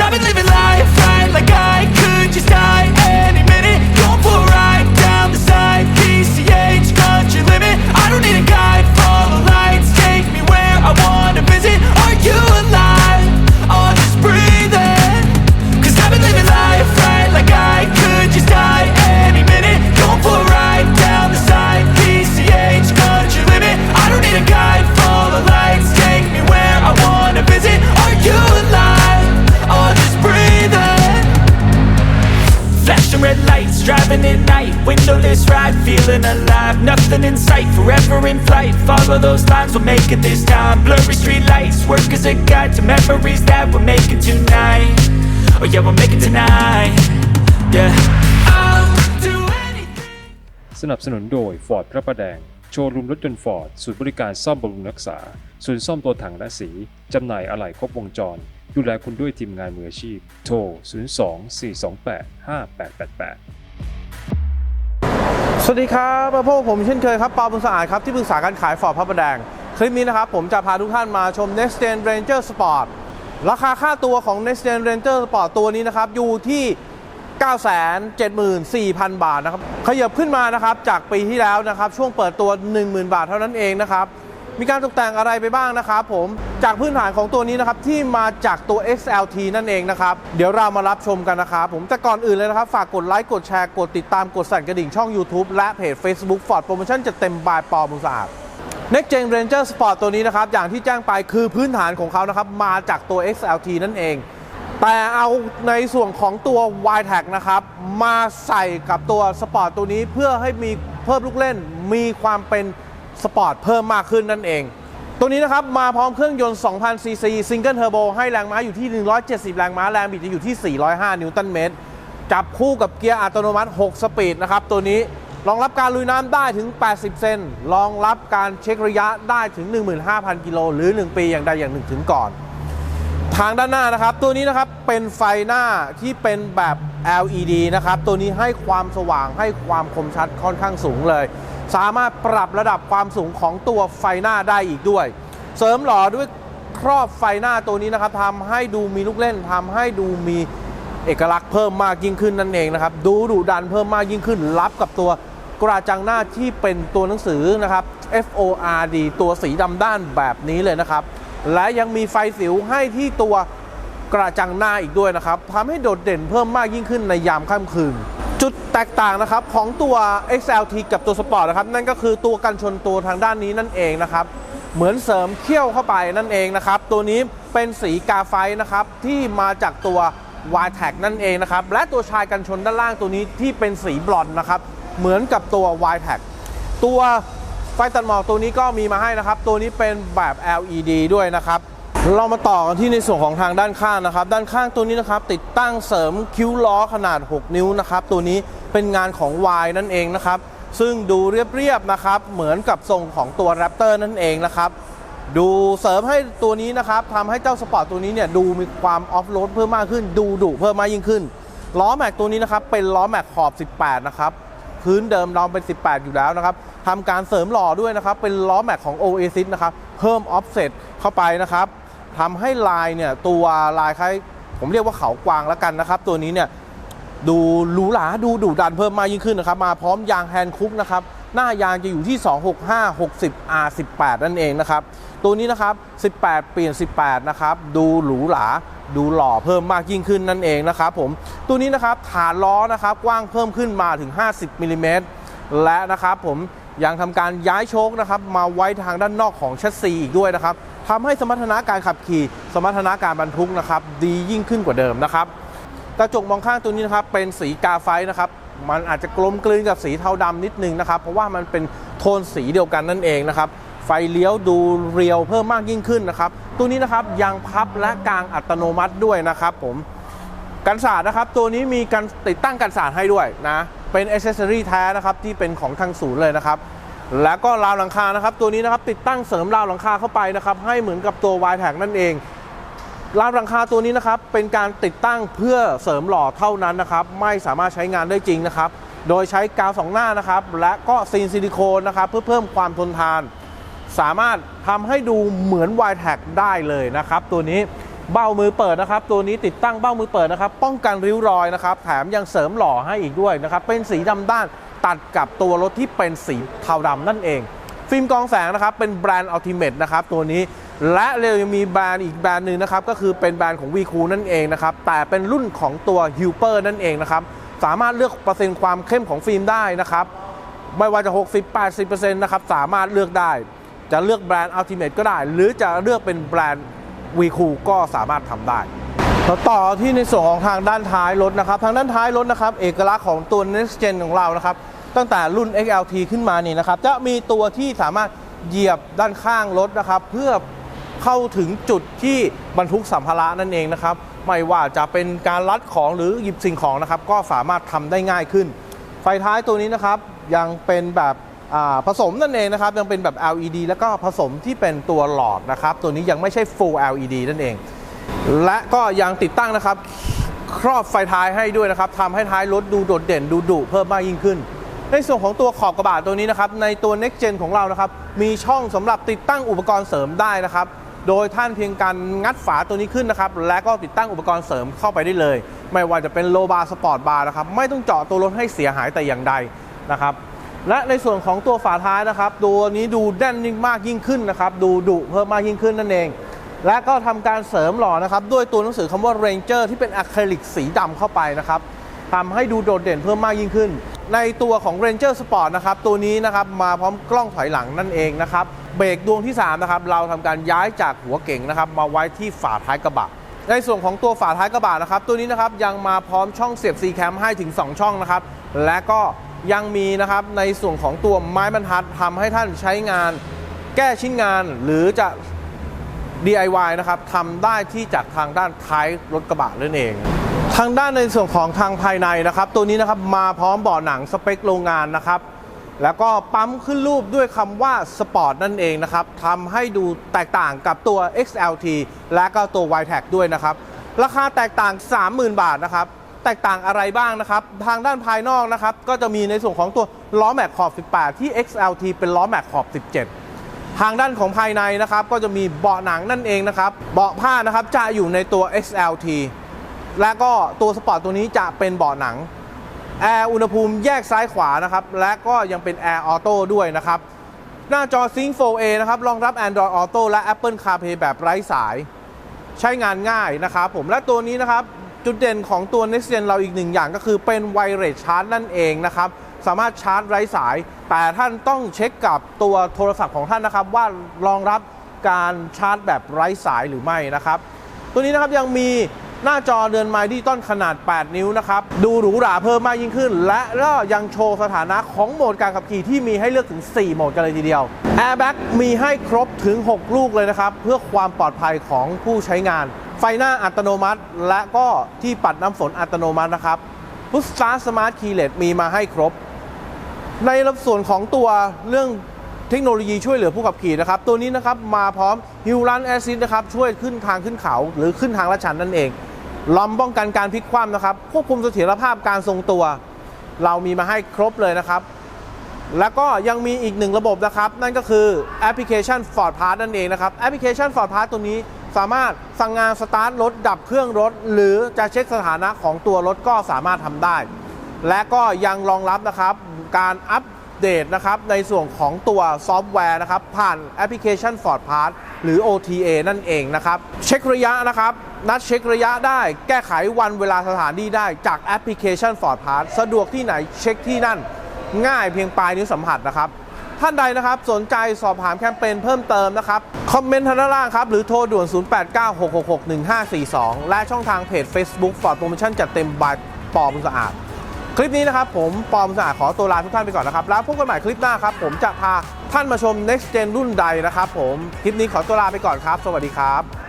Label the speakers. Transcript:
Speaker 1: I've been living life right like I could just die any minute lights, driving at night Windowless ride, feeling alive Nothing in sight, forever in flight Follow those lines, we'll make it this time Blurry street lights, work as a guide To memories that we're making tonight Oh yeah, we'll make it tonight Yeah
Speaker 2: สนับสนุนโดย Ford พระประแดง โชว์รูมรถยนต์ฟอร์ดศูนย์บริการซ่อมบำรุงรักษา ศูนย์ซ่อมตัวถังและสี จำหน่ายอะไหล่ครบวงจร ดูแลคุณด้วยทีมงานมืออาชีพ โทร 02-428-5888
Speaker 3: สวัสดีครับมาพบกับผมเช่นเคยครับปาบุญสะอาดครับที่ปรึกษาการขายฟอร์ดพระประแดง คลิปนี้นะครับ ผมจะพาทุกท่านมาชม Next Gen Ranger Sport ราคาค่าตัวของ Next Gen Ranger Sport ตัวนี้นะครับ อยู่ที่ 974,000 บาทนะครับ ขยับขึ้นมานะครับ จากปีที่แล้วนะครับ ช่วงเปิดตัว 10,000 บาทเท่านั้นเองนะครับ มีการตกแต่งอะไรไปบ้างนะครับผมจากพื้นฐานของตัวนี้นะครับที่มาจากตัว XLT นั่นเองนะครับ เดี๋ยวเรามารับชมกันนะครับผมแต่ก่อนอื่นเลยนะครับ ฝากกดไลค์กดแชร์กดติดตามกดสั่นกระดิ่งช่อง YouTube และเพจ Facebook Ford Promotion จะเต็มบายปอบุญสะอาด Next Gen Ranger Sport ตัวนี้นะครับ อย่างที่แจ้งไปคือพื้นฐานของเขานะครับ มาจากตัว XLT นั่นเอง แต่เอาในส่วนของตัว y t a g นะครับ มาใส่กับตัวสปอร์ตตัวนี้เพื่อให้มีเพิ่มลูกเล่นมีความเป็น สปอร์ตเพิ่มมากขึ้นนั่นเอง ตัวนี้นะครับ มาพร้อมเครื่องยนต์ 2,000 ซีซีซิงเกิลเทอร์โบให้แรงม้าอยู่ที่ 170 แรงม้า แรงบิดจะอยู่ที่ 405 นิวตันเมตร จับคู่กับเกียร์อัตโนมัติ 6 สปีดนะครับ ตัวนี้รองรับการลุยน้ำได้ถึง 80 เซนรองรับการเช็คระยะได้ถึง 15,000 กิโลหรือ 1 ปีอย่างใดอย่างหนึ่งถึงก่อน ทางด้านหน้านะครับ ตัวนี้นะครับเป็นไฟหน้าที่เป็นแบบ LED นะครับ ตัวนี้ให้ความสว่างให้ความคมชัดค่อนข้างสูงเลย สามารถปรับระดับความสูงของตัวไฟหน้าได้อีกด้วย เสริมหล่อด้วยครอบไฟหน้าตัวนี้นะครับทำให้ดูมีลูกเล่นทำให้ดูมีเอกลักษณ์เพิ่มมากยิ่งขึ้นนั่นเองนะครับ ดูดุดันเพิ่มมากยิ่งขึ้น รับกับตัวกระจังหน้าที่เป็นตัวหนังสือนะครับ F O R D ตัวสีดำด้านแบบนี้เลยนะครับ และยังมีไฟสิวให้ที่ตัวกระจังหน้าอีกด้วยนะครับทำให้โดดเด่นเพิ่มมากยิ่งขึ้นในยามค่ำคืน จุดแตกต่างนะครับของตัว XLT กับตัวสปอร์ตนะครับ นั่นก็คือตัวกันชนตัวทางด้านนี้นั่นเองนะครับ เหมือนเสริมเขี้ยวเข้าไปนั่นเองนะครับ ตัวนี้เป็นสีกาไฟนะครับที่มาจากตัว y t a g นั่นเองนะครับ และตัวชายกันชนด้านล่างตัวนี้ที่เป็นสีบลอนด์นะครับ เหมือนกับตัว y t a g ตัวไฟตัดหมอกตัวนี้ก็มีมาให้นะครับ ตัวนี้เป็นแบบ LED ด้วยนะครับ เรามาต่อกันที่ในส่วนของทางด้านข้างนะครับ ด้านข้างตัวนี้นะครับ ติดตั้งเสริมคิ้วล้อขนาด 6 นิ้วนะครับ ตัวนี้เป็นงานของ Y นั่นเองนะครับ ซึ่งดูเรียบๆนะครับ เหมือนกับทรงของตัว Raptor นั่นเองนะครับ ดูเสริมให้ตัวนี้นะครับทำให้เจ้าสปอร์ตตัวนี้เนี่ยดูมีความออฟโรดเพิ่มมากขึ้น ดูดุเพิ่มมากยิ่งขึ้น ล้อแม็กตัวนี้นะครับเป็นล้อแม็กขอบ 18 นะครับพื้นเดิมเราเป็น 18 อยู่แล้วนะครับทำการเสริมหล่อด้วยนะครับ เป็นล้อแม็กของ Oasis นะครับ เพิ่มออฟเซตเข้าไปนะครับ ทำให้ลายเนี่ยตัวลายคล้ายผมเรียกว่าเขากวางแล้วกันนะครับ ตัวนี้เนี่ยดูหรูหราดูดุดันเพิ่มมากยิ่งขึ้นนะครับ มาพร้อมยางแฮนด์คุกนะครับหน้ายางจะอยู่ที่ 265 60 R18 นั่นเองนะครับ ตัวนี้นะครับ 18 เปลี่ยน 18 นะครับ ดูหรูหราดูหล่อเพิ่มมากยิ่งขึ้นนั่นเองนะครับผม ตัวนี้นะครับฐานล้อนะครับกว้างเพิ่มขึ้นมาถึง 50มิลลิเมตรและนะครับผม ยังทำการย้ายโชคนะครับมาไว้ทางด้านนอกของแชสซีอีกด้วยนะครับทำให้สมรรถนะการขับขี่ สมรรถนะการบรรทุกนะครับดียิ่งขึ้นกว่าเดิมนะครับกระจกมองข้างตัวนี้นะครับเป็นสีกาไฟนะครับมันอาจจะกลมกลืนกับสีเทาดำนิดนึงนะครับ เพราะว่ามันเป็นโทนสีเดียวกันนั่นเองนะครับไฟเลี้ยวดูเรียวเพิ่มมากยิ่งขึ้นนะครับตัวนี้นะครับยางพับและกลางอัตโนมัติด้วยนะครับ ผมกันศาสตร์นะครับ ตัวนี้มีการติดตั้งกันศาสตร์ให้ด้วยนะ เป็นอ c เซสซอรี่แท้นะครับที่เป็นของทางศูนย์เลยนะครับแล้วก็ราวหลังคานะครับ ตัวนี้นะครับติดตั้งเสริมราวหลังคาเข้าไปนะครับ ให้เหมือนกับตัว y t a g นั่นเองราวหลังคาตัวนี้นะครับ เป็นการติดตั้งเพื่อเสริมหล่อเท่านั้นนะครับ ไม่สามารถใช้งานได้จริงนะครับ โดยใช้กาวสองหน้านะครับ และก็ซีนซิลิโคนนะครับ เพื่อเพิ่มความทนทาน สามารถทำให้ดูเหมือน y t a g ได้เลยนะครับ ตัวนี้ เบ้ามือเปิดนะครับ ตัวนี้ติดตั้งเบ้ามือเปิดนะครับ ป้องกันริ้วรอยนะครับ แถมยังเสริมหล่อให้อีกด้วยนะครับ เป็นสีดำด้านตัดกับตัวรถที่เป็นสีเทาดำนั่นเอง ฟิล์มกองแสงนะครับ เป็นแบรนด์อัลติเมทนะครับ ตัวนี้และเรายังมีแบรนด์อีกแบรนด์หนึ่งนะครับ ก็คือเป็นแบรนด์ของ v ีคูนั่นเองนะครับ แต่เป็นรุ่นของตัวฮิลเปอร์นั่นเองนะครับ สามารถเลือกเปอร์เซ็นต์ความเข้มของฟิล์มได้นะครับ ไม่ว่าจะ 60-80%นะครับ สามารถเลือกได้ จะเลือกแบรนด์ Ultimate ก็ได้ หรือจะเลือกเป็นแบรนด์ v ีคูก็สามารถทำได้ต่อที่ในส่วนของทางด้านท้ายรถนะครับ ทางด้านท้ายรถนะครับ เอกลักษณ์ของตัว Next Gen ของเรานะครับ ตั้งแต่รุ่น XLT ขึ้นมานี่นะครับ จะมีตัวที่สามารถเหยียบด้านข้างรถนะครับ เพื่อเข้าถึงจุดที่บรรทุกสัมภาระนั่นเองนะครับ ไม่ว่าจะเป็นการลัดของหรือหยิบสิ่งของนะครับ ก็สามารถทำได้ง่ายขึ้น ไฟท้ายตัวนี้นะครับยังเป็นแบบ ผสมนั่นเองนะครับยังเป็นแบบ LED แล้วก็ผสมที่เป็นตัวหลอดนะครับ ตัวนี้ยังไม่ใช่ full LED นั่นเอง และก็ยังติดตั้งนะครับ ครอบไฟท้ายให้ด้วยนะครับทำให้ท้ายรถดูโดดเด่นดูดุเพิ่มมากยิ่งขึ้น ในส่วนของตัวขอบกระบะตัวนี้นะครับ ในตัว Next Gen ของเรานะครับ มีช่องสำหรับติดตั้งอุปกรณ์เสริมได้นะครับ โดยท่านเพียงการงัดฝาตัวนี้ขึ้นนะครับ และก็ติดตั้งอุปกรณ์เสริมเข้าไปได้เลย ไม่ว่าจะเป็นโลบาร์สปอร์ตบาร์นะครับไม่ต้องเจาะตัวรถให้เสียหายแต่อย่างใดนะครับ และในส่วนของตัวฝาท้ายนะครับตัวนี้ดูแน่นยิ่งมากยิ่งขึ้นนะครับดูดุเพิ่มมากยิ่งขึ้นนั่นเอง และก็ทำการเสริมหล่อนะครับด้วยตัวหนังสือคำว่า Ranger ที่เป็นอะคริลิกสีดำเข้าไปนะครับทำให้ดูโดดเด่นเพิ่มมากยิ่งขึ้น ในตัวของ Ranger Sport นะครับตัวนี้นะครับมาพร้อมกล้องถอยหลังนั่นเองนะครับเบรกดวงที่3นะครับเราทำการย้ายจากหัวเก่งนะครับมาไว้ที่ฝาท้ายกระบะในส่วนของตัวฝาท้ายกระบะนะครับตัวนี้นะครับยังมาพร้อมช่องเสียบ C cam ให้ถึง 2 ช่องนะครับและก็ ยังมีนะครับในส่วนของตัวไม้บรรทัดทำให้ท่านใช้งานแก้ชิ้นงานหรือจะ DIY นะครับทำได้ที่จากทางด้านท้ายรถกระบะนั่นเอง ทางด้านในส่วนของทางภายในนะครับ ตัวนี้นะครับมาพร้อมเบาะหนังสเปคโรงงานนะครับ แล้วก็ปั๊มขึ้นรูปด้วยคำว่าสปอร์ตนั่นเองนะครับทำให้ดูแตกต่างกับตัว XLT และก็ตัว y t e c ด้วยนะครับ ราคาแตกต่าง 30,000 บาทนะครับ แตกต่างอะไรบ้างนะครับ ทางด้านภายนอกนะครับ ก็จะมีในส่วนของตัวล้อแม็กขอบ 18 ที่ XLT เป็นล้อแม็กขอบ 17 ทางด้านของภายในนะครับ ก็จะมีเบาะหนังนั่นเองนะครับ เบาะผ้านะครับจะอยู่ในตัว XLT และก็ตัวสปอร์ตตัวนี้จะเป็นเบาะหนังแอร์อุณหภูมิแยกซ้ายขวานะครับ และก็ยังเป็นแอร์ออโต้ด้วยนะครับ หน้าจอ Sync 4A นะครับ รองรับ Android Auto และ Apple CarPlay แบบไร้สาย ใช้งานง่ายนะครับผมและตัวนี้นะครับ จุดเด่นของตัว Next Gen เราอีกหนึ่งอย่างก็คือเป็นไวเลสชาร์จนั่นเองนะครับ สามารถชาร์จไร้สาย แต่ท่านต้องเช็คกับตัวโทรศัพท์ของท่านนะครับ ว่ารองรับการชาร์จแบบไร้สายหรือไม่นะครับ ตัวนี้นะครับยังมีหน้าจอเดือนไม้ดิจิตอลขนาด 8 นิ้วนะครับ ดูหรูหราเพิ่มมากยิ่งขึ้น และก็ยังโชว์สถานะของโหมดการขับขี่ที่มีให้เลือกถึง 4 โหมดกันเลยทีเดียว Airbag มีให้ครบถึง 6 ลูกเลยนะครับ เพื่อความปลอดภัยของผู้ใช้งาน ไฟหน้าอัตโนมัติ และก็ที่ปัดน้ำฝนอัตโนมัตินะครับ Push Start Smart Keyless มีมาให้ครบ ในส่วนของตัวเรื่องเทคโนโลยีช่วยเหลือผู้ขับขี่นะครับ ตัวนี้นะครับมาพร้อม Hill Run Assist นะครับช่วยขึ้นทางขึ้นเขา หรือขึ้นทางลาดชันนั่นเองล้อมป้องกันการพลิกคว่ำนะครับ ควบคุมเสถียรภาพการทรงตัว เรามีมาให้ครบเลยนะครับ แล้วก็ยังมีอีกหนึ่งระบบนะครับ นั่นก็คือแอปพลิเคชัน Ford Pass นั่นเองนะครับแอปพลิเคชัน Ford Pass ตัวนี้ สามารถสั่งงานสตาร์ทรถดับเครื่องรถ หรือจะเช็คสถานะของตัวรถก็สามารถทำได้ และก็ยังรองรับนะครับการอัปเดตนะครับในส่วนของตัวซอฟต์แวร์นะครับผ่านแอปพลิเคชัน Ford Pass หรือ OTA นั่นเองนะครับ เช็คระยะนะครับนัดเช็คระยะได้แก้ไขวันเวลาสถานที่ได้จากแอปพลิเคชัน Ford Pass สะดวกที่ไหนเช็คที่นั่น ง่ายเพียงปลายนิ้วสัมผัสนะครับ ท่านใดนะครับ สนใจสอบถามแคมเปญเพิ่มเติมนะครับ คอมเมนต์ทางด้านล่างครับ หรือโทรด่วน 0896661542 และช่องทางเพจ Facebook Ford Promotion จัดเต็มบายปอมสะอาด คลิปนี้นะครับ ผมปอมสะอาดขอตัวลาทุกท่านไปก่อนนะครับ แล้วพบกันใหม่คลิปหน้าครับ ผมจะพาท่านมาชม next gen รุ่นใดนะครับผมคลิปนี้ขอตัวลาไปก่อนครับ สวัสดีครับ